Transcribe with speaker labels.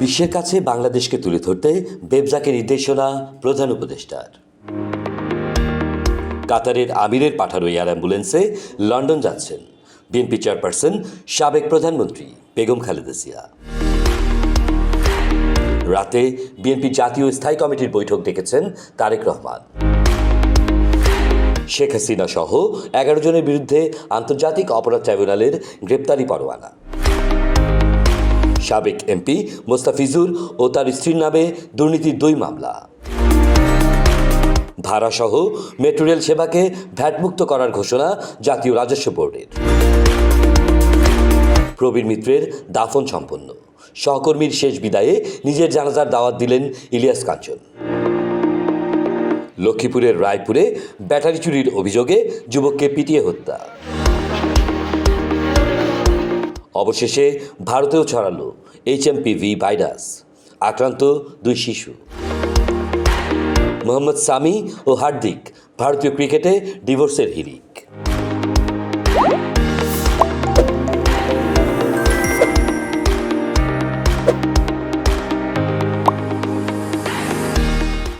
Speaker 1: বিশ্বের কাছে বাংলাদেশকে তুলে ধরতে বেবজাকে নির্দেশনা প্রধান উপদেষ্টার। কাতারের আমিরের পাঠানো এয়ার অ্যাম্বুলেন্সে লন্ডন যাচ্ছেন বিএনপি চেয়ারপারসন সাবেক প্রধানমন্ত্রী বেগম খালেদা জিয়া। রাতে বিএনপি জাতীয় স্থায়ী কমিটির বৈঠক ডেকেছেন তারেক রহমান। শেখ হাসিনা সহ এগারো জনের বিরুদ্ধে আন্তর্জাতিক অপরাধ ট্রাইব্যুনালের গ্রেপ্তারি পরোয়ানা। সাবেক এমপি মোস্তাফিজুর ও তার স্ত্রীর নামে দুর্নীতির দুই মামলা। ভাড়াসহ মেট্রো রেল সেবাকে ভ্যাটমুক্ত করার ঘোষণা জাতীয় রাজস্ব বোর্ডের। প্রবীর মিত্রের দাফন সম্পন্ন। সহকর্মীর শেষ বিদায়ে নিজের জানাজার দাওয়াত দিলেন ইলিয়াস কাঞ্চন। লক্ষ্মীপুরের রায়পুরে ব্যাটারি চুরির অভিযোগে যুবককে পিটিয়ে হত্যা। অবশেষে ভারতেও ছড়ালো এইচএমপিভি ভাইরাস, আক্রান্ত দুই শিশু। মোহাম্মদ সামি ও হার্দিক, ভারতীয় ক্রিকেটে ডিভোর্সের হিড়ি